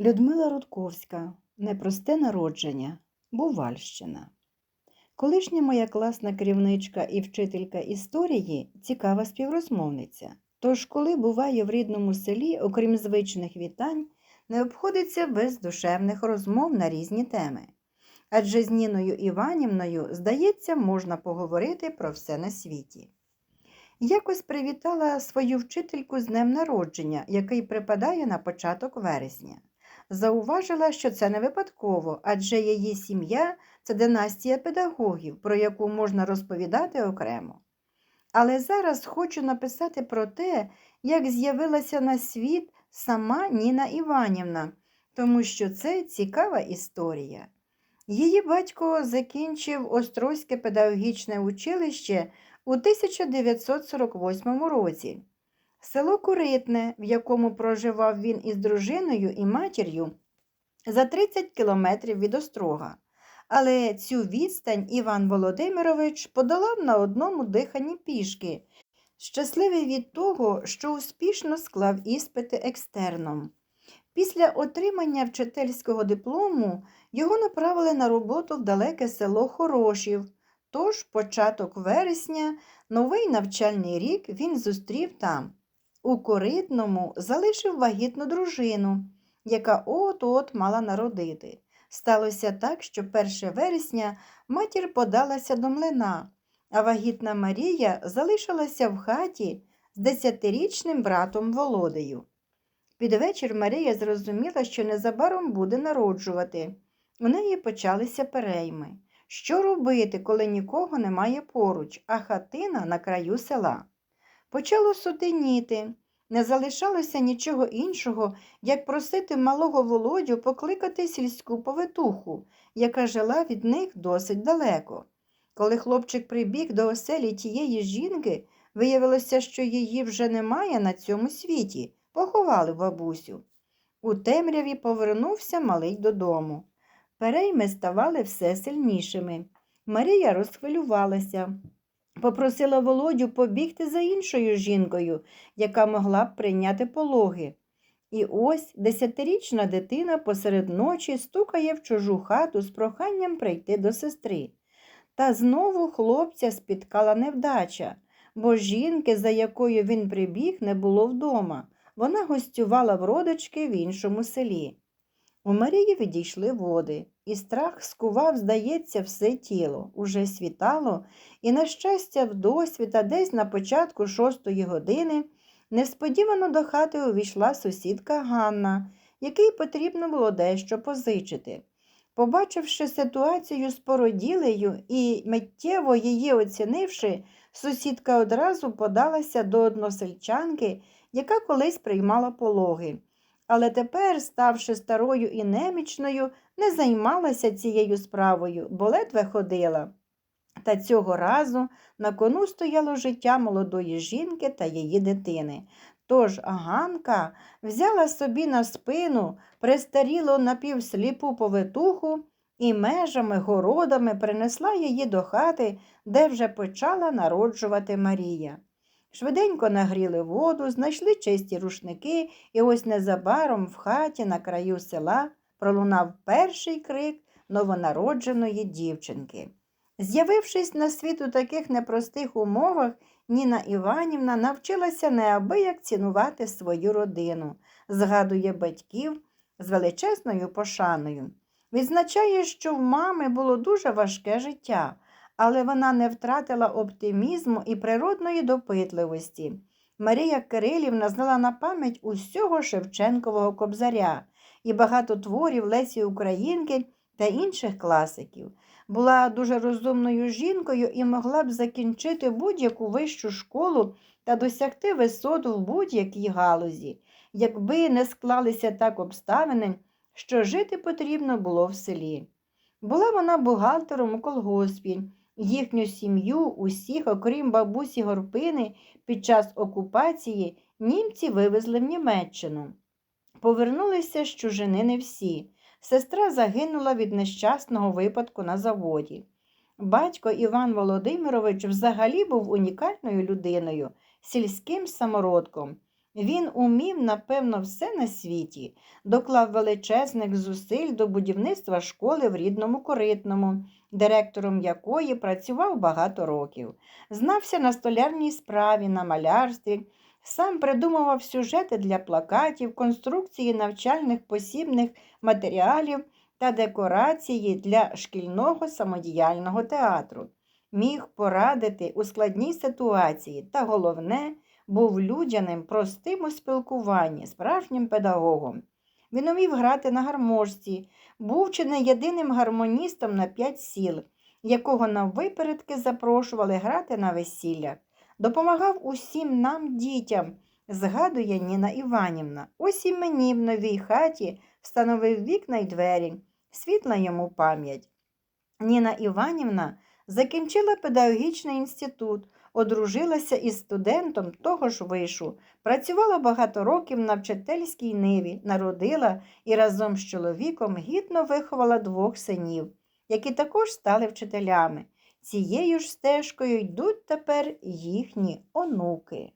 Людмила Рудковська Непросте народження. Бувальщина. Колишня моя класна керівничка і вчителька історії цікава співрозмовниця. Тож, коли буває в рідному селі, окрім звичних вітань, не обходиться без душевних розмов на різні теми. Адже з Ніною Іванівною, здається, можна поговорити про все на світі. Якось привітала свою вчительку з днем народження, який припадає на початок вересня. Зауважила, що це не випадково, адже її сім'я це династія педагогів, про яку можна розповідати окремо. Але зараз хочу написати про те, як з'явилася на світ сама Ніна Іванівна, тому що це цікава історія. Її батько закінчив Острозьке педагогічне училище у 1948 році. Село Куритне, в якому проживав він із дружиною і матір'ю, за 30 кілометрів від Острога. Але цю відстань Іван Володимирович подолав на одному диханні пішки, щасливий від того, що успішно склав іспити екстерном. Після отримання вчительського диплому його направили на роботу в далеке село Хорошів. Тож, початок вересня, новий навчальний рік він зустрів там. У Коритному залишив вагітну дружину, яка от-от мала народити. Сталося так, що 1 вересня матір подалася до млина, а вагітна Марія залишилася в хаті з десятирічним братом Володею. Під вечір Марія зрозуміла, що незабаром буде народжувати. У неї почалися перейми. Що робити, коли нікого немає поруч, а хатина на краю села? Почало сутеніти. Не залишалося нічого іншого, як просити малого Володю покликати сільську повитуху, яка жила від них досить далеко. Коли хлопчик прибіг до оселі тієї жінки, виявилося, що її вже немає на цьому світі, поховали бабусю. У темряві повернувся малий додому. Перейми ставали все сильнішими. Марія розхвилювалася. Попросила Володю побігти за іншою жінкою, яка могла б прийняти пологи. І ось десятирічна дитина посеред ночі стукає в чужу хату з проханням прийти до сестри. Та знову хлопця спіткала невдача, бо жінки, за якою він прибіг, не було вдома. Вона гостювала в родички в іншому селі. У Марії відійшли води, і страх скував, здається, все тіло. Уже світало, і, на щастя, вдосвіта десь на початку шостої години несподівано до хати увійшла сусідка Ганна, якій потрібно було дещо позичити. Побачивши ситуацію з породілею і миттєво її оцінивши, сусідка одразу подалася до односельчанки, яка колись приймала пологи. Але тепер, ставши старою і немічною, не займалася цією справою, бо ледве ходила. Та цього разу на кону стояло життя молодої жінки та її дитини. Тож Ганка взяла собі на спину престарілу напівсліпу повитуху і межами, городами принесла її до хати, де вже почала народжувати Марія. Швиденько нагріли воду, знайшли чисті рушники, і ось незабаром в хаті на краю села пролунав перший крик новонародженої дівчинки. З'явившись на світ у таких непростих умовах, Ніна Іванівна навчилася неабияк цінувати свою родину, згадує батьків з величезною пошаною. Відзначає, що в мами було дуже важке життя, але вона не втратила оптимізму і природної допитливості. Марія Кирилівна знала на пам'ять усього Шевченкового кобзаря і багато творів Лесі Українки та інших класиків. Була дуже розумною жінкою і могла б закінчити будь-яку вищу школу та досягти висот в будь-якій галузі, якби не склалися так обставини, що жити потрібно було в селі. Була вона бухгалтером у колгоспі. Їхню сім'ю, усіх, окрім бабусі Горпини, під час окупації німці вивезли в Німеччину. Повернулися з чужини не всі. Сестра загинула від нещасного випадку на заводі. Батько Іван Володимирович взагалі був унікальною людиною, сільським самородком. Він умів, напевно, все на світі, доклав величезних зусиль до будівництва школи в рідному коритному, директором якої працював багато років. Знався на столярній справі, на малярстві, сам придумував сюжети для плакатів, конструкції навчальних посібних матеріалів та декорації для шкільного самодіяльного театру. Міг порадити у складній ситуації та головне був людяним, простим у спілкуванні, справжнім педагогом. Він умів грати на гармошці, був чи не єдиним гармоністом на п'ять сіл, якого на випередки запрошували грати на весіллях. Допомагав усім нам, дітям, згадує Ніна Іванівна. Ось і мені в новій хаті встановив вікна й двері, світла йому пам'ять. Ніна Іванівна закінчила педагогічний інститут, одружилася із студентом того ж вишу, працювала багато років на вчительській ниві, народила і разом з чоловіком гідно виховала двох синів, які також стали вчителями. Цією ж стежкою йдуть тепер їхні онуки.